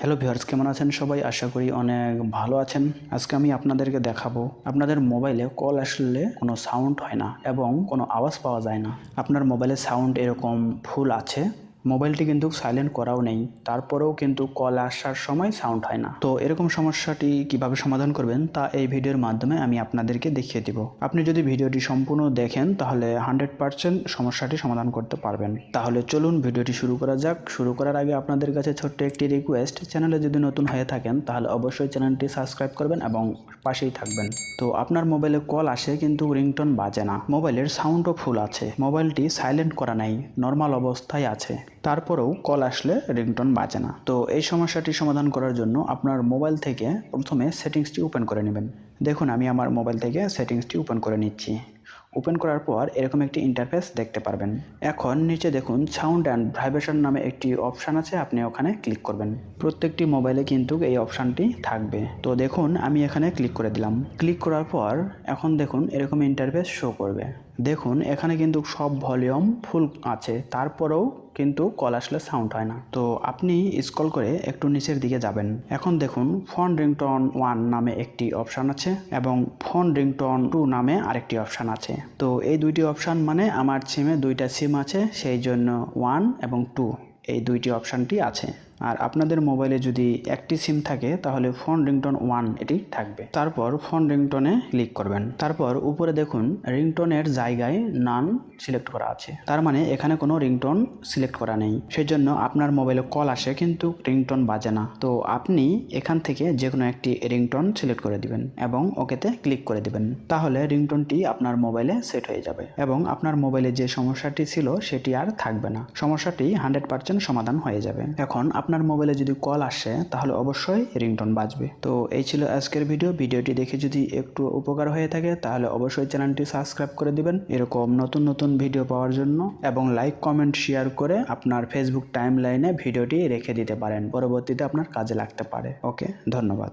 Hello viewers কেমন আছেন সবাই? আশা করি অনেক ভালো আছেন। আজকে আমি আপনাদেরকে দেখাবো, আপনাদের মোবাইলে কল আসলে কোনো সাউন্ড হয় না এবং কোনো আওয়াজ পাওয়া যায় না। আপনার মোবাইলে সাউন্ড এরকম ফুল আছে। মোবাইলটি কিন্তু সাইলেন্ট করাও নেই। তারপরেও কিন্তু কল আসার সময় সাউন্ড হয় না। তো এরকম সমস্যাটি কীভাবে সমাধান করবেন তা এই ভিডিওর মাধ্যমে আমি আপনাদেরকে দেখিয়ে দিব। আপনি যদি ভিডিওটি সম্পূর্ণ দেখেন, তাহলে হান্ড্রেড পার্সেন্ট সমস্যাটি সমাধান করতে পারবেন। তাহলে চলুন ভিডিওটি শুরু করা যাক। শুরু করার আগে আপনাদের কাছে ছোট্ট একটি রিকোয়েস্ট চ্যানেলে যদি নতুন হয়ে থাকেন, তাহলে অবশ্যই চ্যানেলটি সাবস্ক্রাইব করবেন এবং পাশেই থাকবেন। তো আপনার মোবাইলে কল আসে কিন্তু রিংটোন বাজে না। মোবাইলের সাউন্ডও ফুল আছে। মোবাইলটি সাইলেন্ট করা নাই। নর্মাল অবস্থায় আছে। তারপরেও কল আসলে রিংটোন বাজে না। তো এই সমস্যাটি সমাধান করার জন্য আপনার মোবাইল থেকে প্রথমে সেটিংসটি ওপেন করে নেবেন। দেখুন, আমি আমার মোবাইল থেকে সেটিংসটি ওপেন করে নিচ্ছি। ওপেন করার পর এরকম একটি ইন্টারফেস দেখতে পারবেন। এখন নিচে দেখুন সাউন্ড অ্যান্ড ভাইব্রেশন নামে একটি অপশান আছে, আপনি ওখানে ক্লিক করবেন। প্রত্যেকটি মোবাইলে কিন্তু এই অপশানটি থাকবে। তো দেখুন, আমি এখানে ক্লিক করে দিলাম। ক্লিক করার পর এখন দেখুন, এরকম ইন্টারফেস শো করবে। দেখুন, এখানে কিন্তু সব ভলিউম ফুল আছে, তারপরেও কিন্তু কল আসলে সাউন্ড হয় না। তো আপনি স্কল করে একটু নিচের দিকে যাবেন। এখন দেখুন, ফোন রিংটন ওয়ান নামে একটি অপশান আছে এবং ফোন রিংটন টু নামে আরেকটি অপশান আছে। তো এই দুইটি অপশান মানে আমার সিমে দুইটা সিম আছে, সেই জন্য ওয়ান এবং টু এই দুইটি অপশানটি আছে। আর আপনাদের মোবাইলে যদি একটি সিম থাকে, তাহলে ফোন রিংটোন ওয়ান এটি থাকবে। তারপর ফোন রিংটোনে ক্লিক করবেন। তারপর উপরে দেখুন রিংটোনের জায়গায় নান সিলেক্ট করা আছে। তার মানে এখানে কোনো রিংটোন সিলেক্ট করা নেই। সেই জন্য আপনার মোবাইলে কল আসে, কিন্তু রিংটোন বাজে না। তো আপনি এখান থেকে যে কোনো একটি রিংটোন সিলেক্ট করে দিবেন এবং ওকেতে ক্লিক করে দিবেন। তাহলে রিংটোনটি আপনার মোবাইলে সেট হয়ে যাবে এবং আপনার মোবাইলে যে সমস্যাটি ছিল, সেটি আর থাকবে না। সমস্যাটি হান্ড্রেড পার্সেন্ট সমাধান হয়ে যাবে। এখন আপনার মোবাইলে যদি কল আসে, তাহলে অবশ্যই রিংটন বাজবে। তো এই ছিল আজকের ভিডিও ভিডিওটি দেখে যদি একটু উপকার হয়ে থাকে, তাহলে অবশ্যই চ্যানেলটি সাবস্ক্রাইব করে দিবেন। এরকম নতুন নতুন ভিডিও পাওয়ার জন্য এবং লাইক কমেন্ট শেয়ার করে আপনার ফেসবুক টাইম লাইনে ভিডিওটি রেখে দিতে পারেন। পরবর্তীতে আপনার কাজে লাগতে পারে। ওকে ধন্যবাদ।